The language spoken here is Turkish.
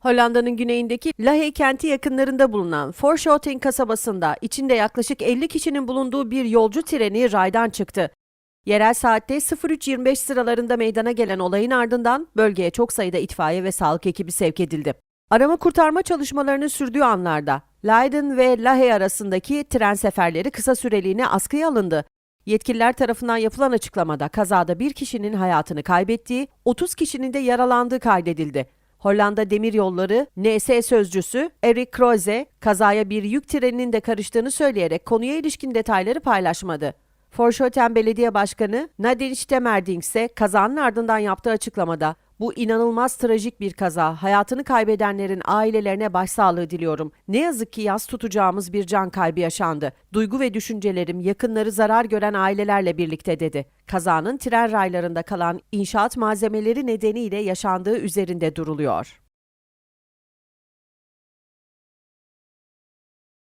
Hollanda'nın güneyindeki Lahey kenti yakınlarında bulunan Voorschoten kasabasında içinde yaklaşık 50 kişinin bulunduğu bir yolcu treni raydan çıktı. Yerel saatte 03.25 sıralarında meydana gelen olayın ardından bölgeye çok sayıda itfaiye ve sağlık ekibi sevk edildi. Arama kurtarma çalışmalarının sürdüğü anlarda Leiden ve Lahey arasındaki tren seferleri kısa süreliğine askıya alındı. Yetkililer tarafından yapılan açıklamada kazada bir kişinin hayatını kaybettiği, 30 kişinin de yaralandığı kaydedildi. Hollanda Demiryolları NS sözcüsü Erik Kroeze, kazaya bir yük treninin de karıştığını söyleyerek konuya ilişkin detayları paylaşmadı. Forschoten Belediye Başkanı Nadine Stemmerding ise kazanın ardından yaptığı açıklamada bu inanılmaz trajik bir kaza. Hayatını kaybedenlerin ailelerine başsağlığı diliyorum. Ne yazık ki yas tutacağımız bir can kaybı yaşandı. Duygu ve düşüncelerim yakınları zarar gören ailelerle birlikte dedi. Kazanın tren raylarında kalan inşaat malzemeleri nedeniyle yaşandığı üzerinde duruluyor.